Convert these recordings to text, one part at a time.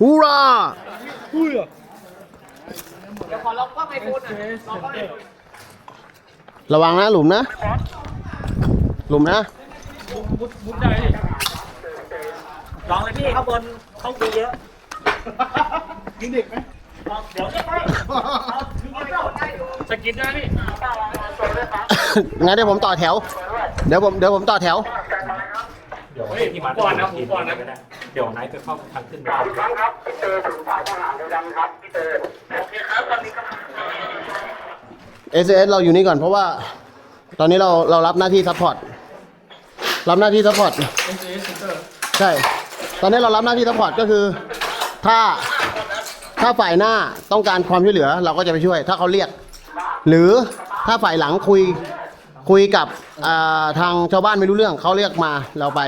ฮูราเดี๋ยวขอล็อกกล้องไอโฟนหน่อยล็อกกล้องไอโฟนระวังนะหลุมนะ หลุมนะลองเลยพี่ข้างบนเขาคุยเยอะยิงเด็กไหมเดี๋ยวไม่ไม่สกินได้พี่งั้นเดี๋ยวผมต่อแถว เดี๋ยวผมเดี๋ยวผมต่อแถว เดี๋ยวพี่มาก่อนนะผมก่อนนะ เดี๋ยวนายจะเข้าทางขึ้นไปเอสเอสเราอยู่นี่ก่อนเพราะว่า ตอนนี้เราเรารับหน้าที่ซัพพอร์ตรับหน้าที่ซัพพอร์ตใช่ ตอนนี้เรารับหน้าที่ซัพพอร์ตก็คือ ถ้าถ้าฝ่ายหน้าต้องการความช่วยเหลือ เราก็จะไปช่วย ถ้าเขาเรียก หรือถ้าฝ่ายหลังคุยคุยกับอ่าทางชาวบ้านไม่รู้เรื่องเขาเรียกมาเราไป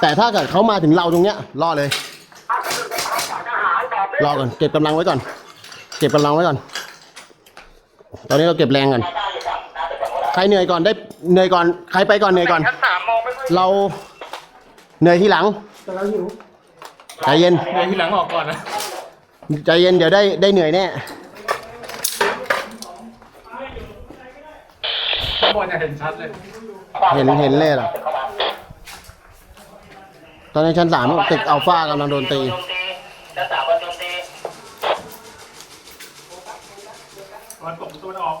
แต่ถ้าเกิดเขามาถึงเราตรงเนี้ยรอเลยรอก่อนเก็บกำลังไว้ก่อน เก็บกำลังไว้ก่อน ตอนนี้เราเก็บแรงก่อนใครเหนื่อยก่อนได้เหนื่อยก่อนใครไปก่อนเหนื่อยก่อน เราเหนื่อยทีหลังใจเย็นเดี๋ยวทีหลังออกก่อนนะใจเย็นเดี๋ยวได้ได้เหนื่อยแน่ข้างบนจะเห็นชัดเลย เห็นเห็นเลยเหรอ ตอนนี้ชั้นสามตึกอัลฟากำลังโดนตีจะสาววันโจมตีวันตกตัวออก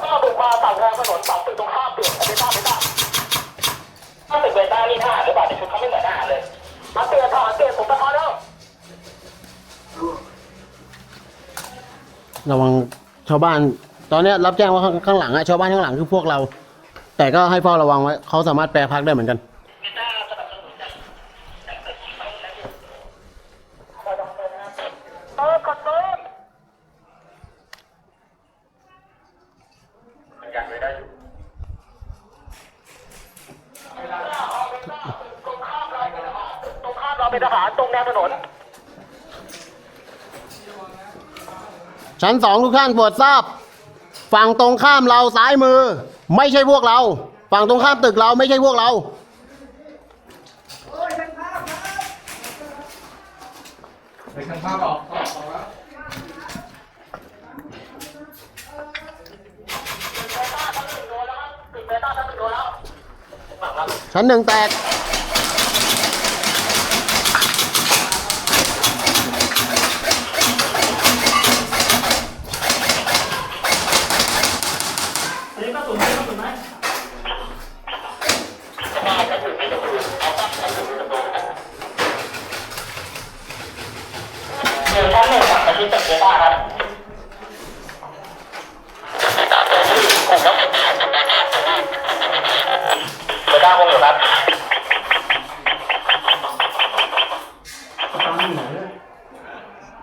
ก็บุกมาฝั่งทางถนนฝั่งตึกตรงข้ามเปลี่ยนไปต้าไปต้าถ้าตึกเบต้านี่ทหารหรือเปล่าในชุดเขาไม่เหมือนทหารเลยมาเปลี่ยนทหารเปลี่ยนผมประทอนแล้วระวังชาวบ้าน ตอนเนี้ยรับแจ้งว่าข้างข้างหลังอะชาวบ้านข้างหลังคือพวกเรา แต่ก็ให้เฝ้าระวังไว้เขาสามารถแปรพักได้เหมือนกัน เออกดตูนตรงข้ามเราเป็นทหารตรงแนวถนน ชั้นสองทุกท่านโปรดทราบ ฝั่งตรงข้ามเราซ้ายมือ ไม่ใช่พวกเรา ฝั่งตรงข้ามตึกเราไม่ใช่พวกเราไปข้างภาพออกออกแล้วชั้นหนึ่งแตก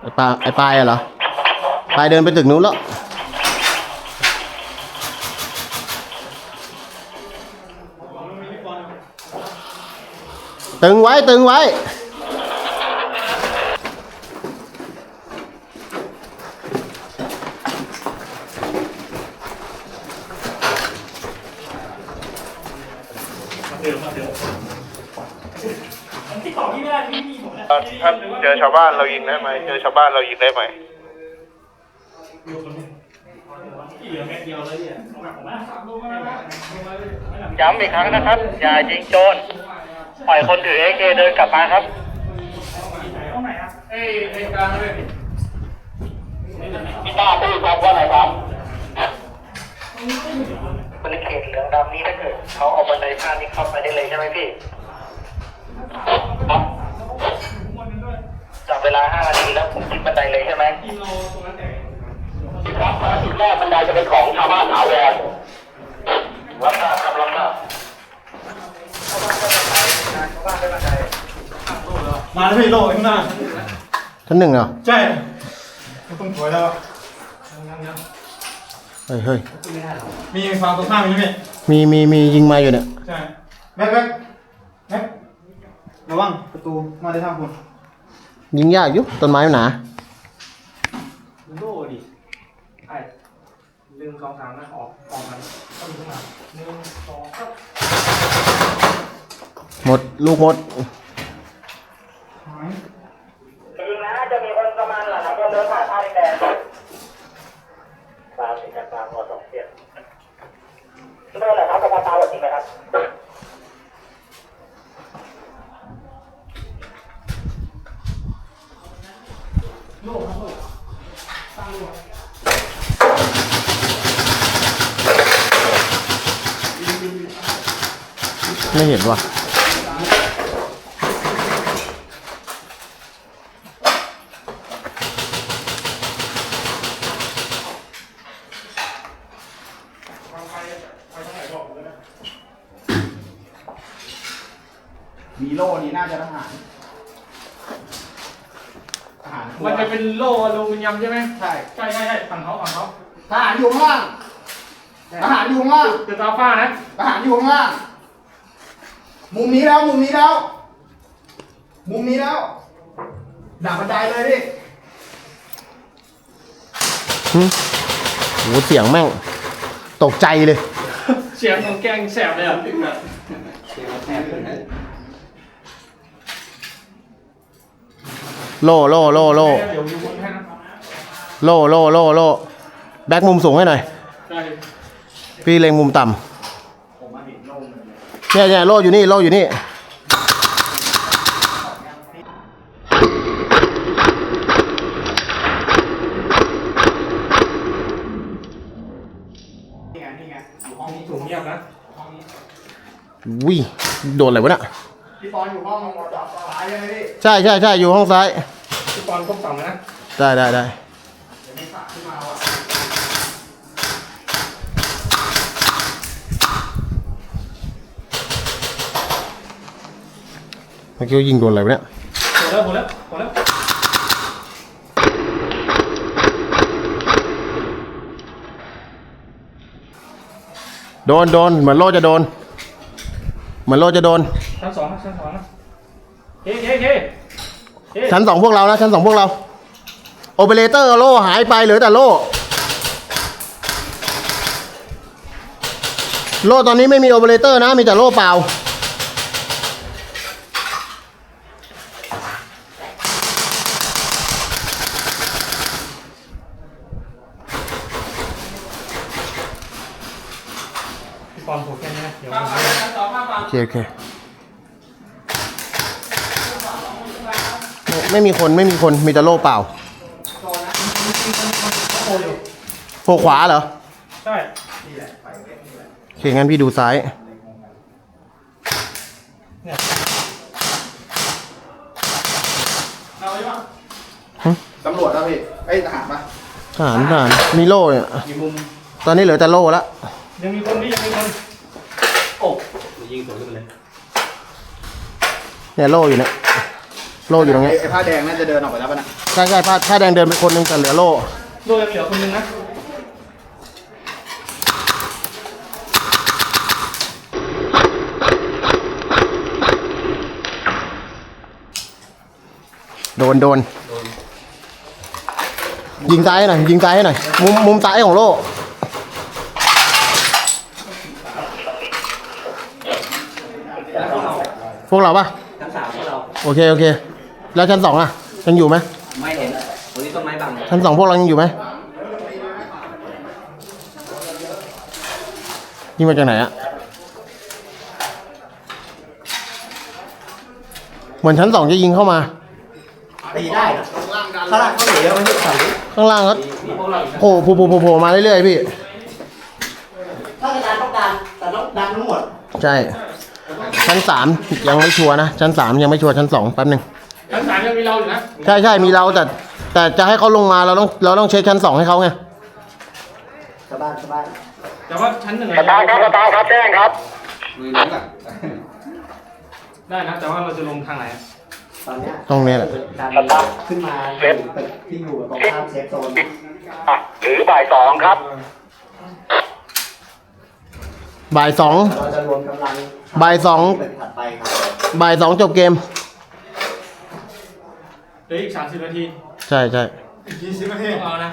ไอ้ปลาไอ้ปลายเหรอปลายเดินไปตึกนู้นแล้ว ตึงไว้ ตึงไว้ เดี๋ยวมาเดี๋ยวผมติดต่อที่ไม่ได้พี่มี ถ้าเจอชาวบ้านเรายิงได้ไหมเจอชาวบ้านเรายิงได้ไหมย้ำอีกครั้งนะครับ อย่ายิงโจรปล่อยคนถือเอเคเดินกลับมาครับเอ้ยไอ้กลางเลยพี่ต้าพูดครับว่าอะไรครับบริเขตเหลืองดำนี้ถ้าเกิดเขาเอาบันไดพาดนี่เข้าไปได้เลยใช่ไหมพี่ครับ จับเวลา5นาทีแล้วผมขึ้นบันไดเลยใช่ไหมครับจุดแรกบันไดจะเป็นของชาวบ้านถาวรรับทราบครับรับทราบมาแล้วพี่โลข้างหน้าชั้นหนึ่งเหรอใช่ต้องถอยแล้วเฮ้ยเฮ้ยมีฝั่งตรงข้ามมีไหมมีมีมียิงมาอยู่เนี่ยใช่แม็กแม็กแม็กระวังประตูมาได้ทางคุณ ยิงยากอยู่ต้นไม้มันหนาโลดิไอ้เลนึ่งสองสามนะออกออกมันต้องมีขึ้นมาหนึ่งสองสามหมดลูกหมด หาย ถึงนะจะมีคนประมาณหลังก็เดินผ่านท่าแดงตามสิการตามหัวสองเสียงเมื่อไหร่ครับกระตาวันจริงไหมครับ ไม่เห็นว่ะมีโล่นี่น่าจะทหารทหาร มันจะเป็นโล่อลูมิเนียมใช่ไหมใช่ใช่ใช่ใช่ฝั่งเขาฝั่งเขาทหารอยู่ข้างล่างทหารอยู่ข้างล่างเดือดตาฟ้านะทหารอยู่ข้างล่าง มุมนี้แล้วมุมนี้แล้ว มุมนี้แล้วดักบันไดเลยดิหึโหเสียงแม่ง ตกใจเลย เสียงของแกงแสบเลยอะ โล่โล่โล่โล่เดี๋ยวอยู่บนให้นะโล่โล่โล่โล่แบ็กมุมสูงให้หน่อย ได้พี่เล็งมุมต่ำเนี่ยเนี่ยโล่อยู่นี่โล่อยู่นี่นี่ไงนี่ไงอยู่ห้องนี้ถุงเงียบนะวิโดนอะไรวะเนี่ยพี่ปอนอยู่ห้องซ้ายใช่ไหมพี่ ใช่ใช่ใช่อยู่ห้องซ้าย พี่ปอนก้มต่ำนะได้ได้ได้เดี๋ยวมีฝากขึ้นมาว่ะเมื่อกี้ยิงโดนอะไรวะเนี่ยหมดแล้วหมดแล้วหมดแล้วโดนโดนเหมือนโล่จะโดน เหมือนโล่จะโดน ชั้นสองนะชั้นสองนะเฮ้เฮ้เฮ้เฮ้ ชั้นสองพวกเรานะชั้นสองพวกเราโอเปอเรเตอร์โล่หายไปเหลือแต่โล่โล่ตอนนี้ไม่มีโอเปอเรเตอร์นะ มีแต่โล่เปล่า พี่ปอนผูกแค่นี้นะเดี๋ยวผม โอเคโอเค ไม่ไม่มีคนไม่มีคนมีแต่โล่เปล่าโคอยู่โผล่ขวาเหรอ ใช่โอเคงั้นพี่ดูซ้ายเนี่ยเอาไว้ป่ะตำรวจแล้วพี่ไอ้ยทหารปะทหารทหารมีโล่เนี่ย อยู่มุม ตอนนี้เหลือแต่โล่แล้วยังมีคนนี่ยังมีคนโอ้ยิงสวนขึ้นไปเลยเนี่ยโล่อยู่เนี่ย โล่อยู่ตรงไอ้เนี้ยไอ้ผ้าแดงน่าจะเดินออกไปแล้วปะนะใช่ใช่ผ้าผ้าแดงเดินไปคนหนึงแต่เหลือโล่โดยยังเหลือคนนึงนะโดนโดน ยิงซ้ายให้หน่อยยิงซ้ายให้หน่อยมุมมุมซ้ายของโล่พวกเราปะชั้นสามพวกเราโอเคโอเค แล้วชั้นสองอะยังอยู่ไหมไม่เห็นวันนี้ต้นไม้บังชั้นสองพวกเรายังอยู่ไหมยิงมาจากไหนอะเหมือนชั้นสองจะยิงเข้ามาตีได้นะข้างล่างเขาหนีแล้วมันจะสั่นข้างล่างก็มีพวกเราอีกนะโผล่โผล่โผล่โผล่โผล่มาเรื่อยๆพี่ถ้าจะดันต้องดันแต่ต้องดันทั้งหมดใช่ชั้นสามยังไม่ชัวร์นะ ชั้นสามยังไม่ชัวร์ชั้นสองแป๊บหนึ่งชั้นสา มยังมีเราอยู่นะใช่ใช่มีเราแต่ แต่จะให้เขาลงมาเราต้องเราต้องเช็คชั้นสองให้เขาไงชาวบ้านชาวบ้านแต่ว่าชั้นหนึ่งสตาร์ครับสตาร์ครับแจ้งครับได้นะแต่ว่าเราจะลงทางไหนตอนเนี้ยตรงนี้แหละ ดันขึ้นมาตึกที่อยู่ตรงข้ามเซฟโซนอะหรือบ่ายสองครับ บ่ายสองเราจะรวมกำลังบ่ายสองตึกถัดไปครับ บ่ายสองจบเกม เหลืออีกสามสิบนาทีใช่ใช่อีกกี่สิบนาทีต้องเอานะ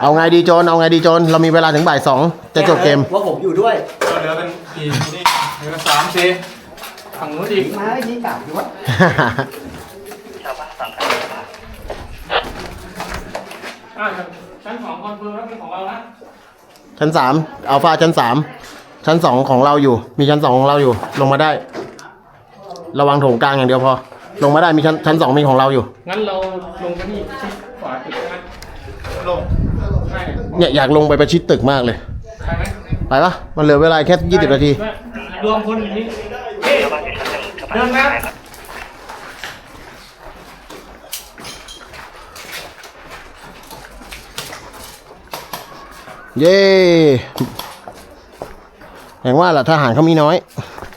เอาไงดีโจนเอาไงดีโจนเรามีเวลาถึงบ่ายสองจะจบเกม ว่าผมอยู่ด้วยก็เหลือเป็นกี่นี่เหลือสามสี่ฝั่งนู้นอีก มาไม่ยิงกลับอยู่วะอ่าชั้นสองคอนเฟิร์มแล้วเป็นของเรานะชั้นสามอัลฟาชั้นสามชั้นสองของเราอยู่ มีชั้นสองของเราอยู่ ลงมาได้ ระวังโถงกลางอย่างเดียวพอ ลงมาได้มีชั้นชั้นสองมีของเราอยู่ งั้นเราลงไปที่ที่ขวาตึกใช่ไหมลงใช่เนี่ยอยากลงไปประชิดตึกมากเลย ใช่ไหมไปปะมันเหลือเวลาแค่ยี่สิบนาที รวมคนอย่างนี้เฮ้ยเดินนะเย้อย่างว่าแหละทหารเขามีน้อยเ